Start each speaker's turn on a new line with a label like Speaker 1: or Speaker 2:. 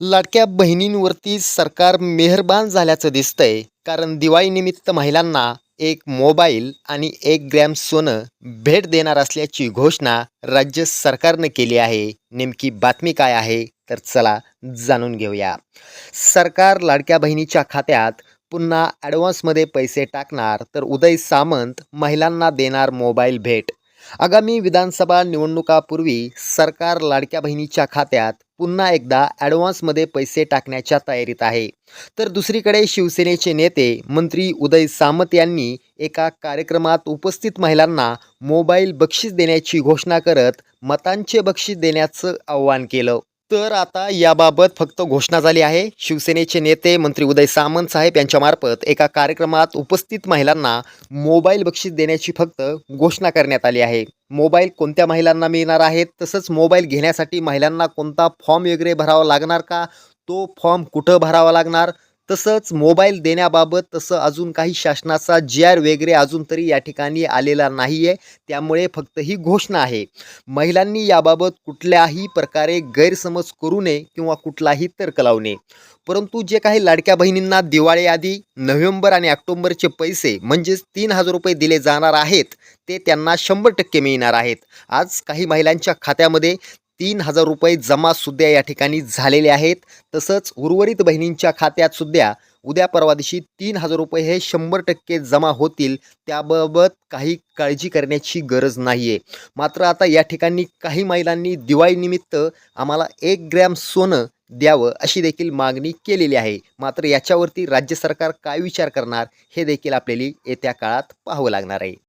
Speaker 1: लाडक्या बहिणींवरती सरकार मेहरबान झाल्याचं दिसतंय. कारण दिवाळीनिमित्त महिलांना एक मोबाईल आणि एक ग्रॅम सोनं भेट देणार असल्याची घोषणा राज्य सरकारनं केली आहे. नेमकी बातमी काय आहे? तर चला जाणून घेऊया. सरकार लाडक्या बहिणीच्या खात्यात पुन्हा ॲडव्हान्समध्ये पैसे टाकणार तर उदय सामंत महिलांना देणार मोबाईल भेट. आगामी विधानसभा निवडणुकापूर्वी सरकार लाडक्या बहिणीच्या खात्यात पुन्हा एकदा ॲडव्हान्समध्ये पैसे टाकण्याच्या तयारीत आहे. तर दुसरीकडे शिवसेनेचे नेते मंत्री उदय सामंत यांनी एका कार्यक्रमात उपस्थित महिलांना मोबाईल बक्षीस देण्याची घोषणा करत मतांचे बक्षीस देण्याचं आव्हान केलं. तर आता याबाबत फक्त घोषणा झाली आहे. शिवसेनेचे नेते मंत्री उदय सामंत साहेब यांच्यामार्फत एका कार्यक्रमात उपस्थित महिलांना मोबाईल बक्षीस देण्याची फक्त घोषणा करण्यात आली आहे. मोबाईल कोणत्या महिलांना मिळणार आहेत? तसंच मोबाईल घेण्यासाठी महिलांना कोणता फॉर्म वगैरे भरावा लागणार का? तो फॉर्म कुठं भरावा लागणार? तसंच मोबाईल देण्याबाबत तसं अजून काही शासनाचा जी आर वगैरे अजून तरी या ठिकाणी आलेला नाही आहे त्यामुळे फक्त ही घोषणा आहे. महिलांनी याबाबत कुठल्याही प्रकारे गैरसमज करू नये किंवा कुठलाही तर्क लावू नये. परंतु जे काही लाडक्या बहिणींना दिवाळीआधी नोव्हेंबर आणि ऑक्टोंबरचे पैसे म्हणजेच तीन हजार रुपये दिले जाणार आहेत ते त्यांना शंभर टक्के मिळणार आहेत. आज काही महिलांच्या खात्यामध्ये तीन हजार रुपये जमासुद्धा या ठिकाणी झालेले आहेत. तसंच उर्वरित बहिणींच्या खात्यात सुद्धा उद्या परवा दिवशी तीन हजार रुपये हे शंभर टक्के जमा होतील. त्याबाबत काही काळजी करण्याची गरज नाही आहे मात्र आता या ठिकाणी काही महिलांनी दिवाळीनिमित्त आम्हाला एक ग्रॅम सोनं द्यावं अशी देखील मागणी केलेली आहे. मात्र याच्यावरती राज्य सरकार काय विचार करणार हे देखील आपल्याला येत्या काळात पाहावं लागणार आहे.